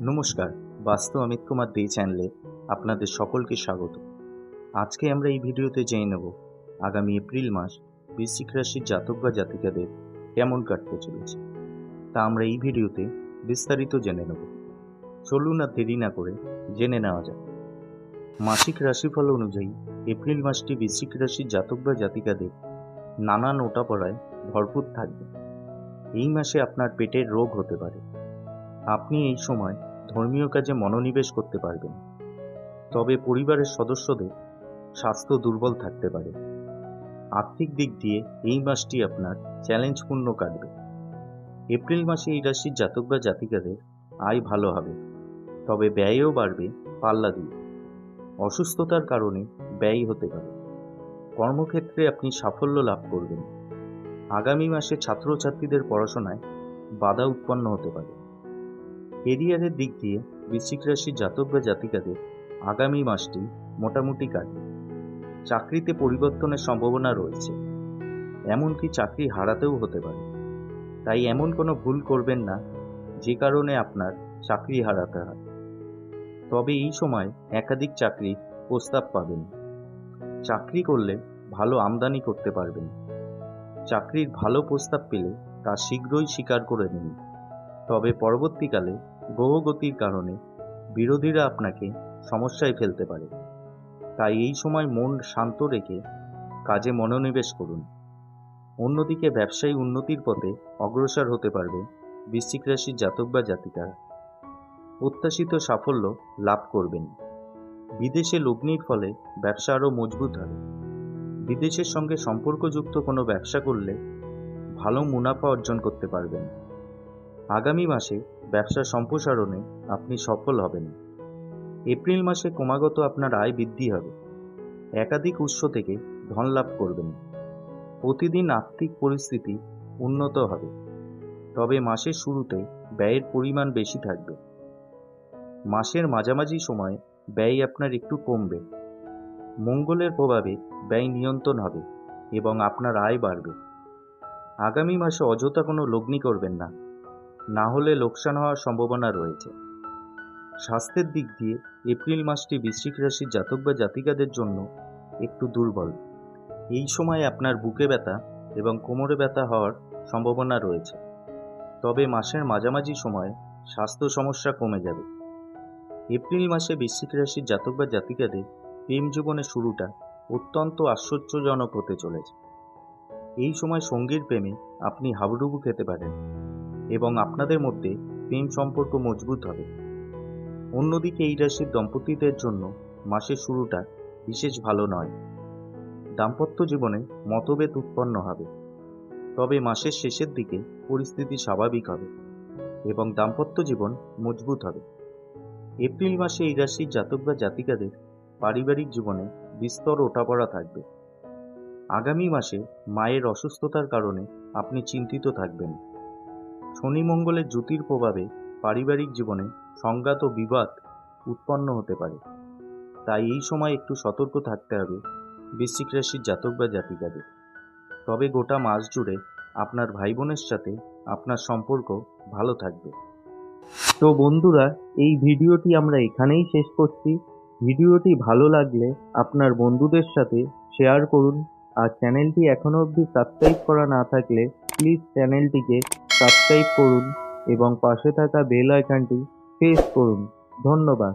নমস্কার, বাস্তু অমিত কুমার দে চ্যানেলে আপনাদের সকলকে স্বাগত। আজকে আমরা এই ভিডিওতে জেনে নেব, আগামী এপ্রিল মাস বৃশ্চিক রাশির জাতক বা জাতিকাদের কেমন কাটতে চলেছে। তা আমরা এই ভিডিওতে বিস্তারিত জেনে নেব। চলুন আর দেরি না করে জেনে নেওয়া যাক। মাসিক রাশিফল অনুযায়ী এপ্রিল মাসটি বৃশ্চিক রাশির জাতক বা জাতিকাদের নানান ওটাপড়ায় ভরপুর থাকবে। এই মাসে আপনার পেটের রোগ হতে পারে। আপনি এই সময় ধর্মীয় কাজে মনোনিবেশ করতে পারবেন। তবে পরিবারের সদস্যদের স্বাস্থ্য দুর্বল থাকতে পারে। আর্থিক দিক দিয়ে এই মাসটি আপনার চ্যালেঞ্জপূর্ণ কাটবে। এপ্রিল মাসে এই রাশির জাতক বা জাতিকাদের আয় ভালো হবে, তবে ব্যয়ও বাড়বে পাল্লা দিয়ে। অসুস্থতার কারণে ব্যয় হতে পারে। কর্মক্ষেত্রে আপনি সাফল্য লাভ করবেন। আগামী মাসে ছাত্রছাত্রীদের পড়াশোনায় বাধা উৎপন্ন হতে পারে। কেরিয়ারের দিক দিয়ে বৃশ্চিক রাশির জাতক বা জাতিকাদের আগামী মাসটি মোটামুটি কাটবে। চাকরিতে পরিবর্তনের সম্ভাবনা রয়েছে। এমনকি চাকরি হারাতেও হতে পারে। তাই এমন কোনো ভুল করবেন না, যে কারণে আপনার চাকরি হারাতে হয়। তবে এই সময় একাধিক চাকরির প্রস্তাব পাবেন। চাকরি করলে ভালো আমদানি করতে পারবেন। চাকরির ভালো প্রস্তাব পেলে তা শীঘ্রই স্বীকার করে নিন। তবে পরবর্তীকালে গ্রহগতির কারণে বিরোধীরা আপনাকে সমস্যায় ফেলতে পারে। তাই এই সময় মন শান্ত রেখে কাজে মনোনিবেশ করুন। অন্যদিকে ব্যবসায়ী উন্নতির পথে অগ্রসর হতে পারবে বৃশ্চিক রাশির জাতক বা জাতিকারা। প্রত্যাশিত সাফল্য লাভ করবেন। বিদেশে লগ্নির ফলে ব্যবসা আরও মজবুত হবে। বিদেশের সঙ্গে সম্পর্কযুক্ত কোনো ব্যবসা করলে ভালো মুনাফা অর্জন করতে পারবেন। আগামী মাসে ব্যবসা সম্প্রসারণে আপনি সফল হবেন। এপ্রিল মাসে ক্রমাগত আপনার আয় বৃদ্ধি হবে। একাধিক উৎস থেকে ধন লাভ করবেন। প্রতিদিন আর্থিক পরিস্থিতি উন্নত হবে। তবে মাসের শুরুতে ব্যয়ের পরিমাণ বেশি থাকবে। মাসের মাঝামাঝি সময়ে ব্যয় আপনার একটু কমবে। মঙ্গলের প্রভাবে ব্যয় নিয়ন্ত্রণ হবে এবং আপনার আয় বাড়বে। আগামী মাসে অযথা কোনো লগ্নি করবেন না। না হলে লোকসান হওয়ার সম্ভাবনা রয়েছে। স্বাস্থ্যের দিক দিয়ে এপ্রিল মাসটি বৃশ্চিক রাশির জাতক বা জাতিকাদের জন্য একটু দুর্বল। এই সময় আপনার বুকে ব্যথা এবং কোমরে ব্যথা হওয়ার সম্ভাবনা রয়েছে। তবে মাসের মাঝামাঝি সময়ে স্বাস্থ্য সমস্যা কমে যাবে। এপ্রিল মাসে বৃশ্চিক রাশির জাতক বা জাতিকাদের প্রেম জীবনের শুরুটা অত্যন্ত আশ্চর্যজনক হতে চলেছে। এই সময় সঙ্গীর প্রেমে আপনি হাবুডুবু খেতে পারেন। এবং আপনাদের মধ্যে প্রেম সম্পর্ক মজবুত হবে। অন্যদিকে এই রাশির দম্পতিদের জন্য মাসের শুরুটা বিশেষ ভালো নয়। দাম্পত্য জীবনে মতভেদ উৎপন্ন হবে। তবে মাসের শেষের দিকে পরিস্থিতি স্বাভাবিক হবে এবং দাম্পত্য জীবন মজবুত হবে। এপ্রিল মাসে এই রাশির জাতক বা জাতিকাদের পারিবারিক জীবনে বিস্তর ওঠাপড়া থাকবে। আগামী মাসে মায়ের অসুস্থতার কারণে আপনি চিন্তিত থাকবেন। শনি মঙ্গলের জ্যোতির প্রভাবে পারিবারিক জীবনে সংঘাত ও বিবাদ উৎপন্ন হতে পারে। তাই এই সময় একটু সতর্ক থাকতে হবে বৃশ্চিক রাশির জাতক বা জাতিকাদের। তবে গোটা মাস জুড়ে আপনার ভাই বোনের সাথে আপনার সম্পর্ক ভালো থাকবে। তো বন্ধুরা, এই ভিডিওটি আমরা এখানেই শেষ করছি। ভিডিওটি ভালো লাগলে আপনার বন্ধুদের সাথে শেয়ার করুন। আর চ্যানেলটি এখনও অবধি সাবস্ক্রাইব করা না থাকলে প্লিজ চ্যানেলটিকে সাবস্ক্রাইব করুন এবং পাশে থাকা বেল আইকনটি প্রেস করুন। ধন্যবাদ।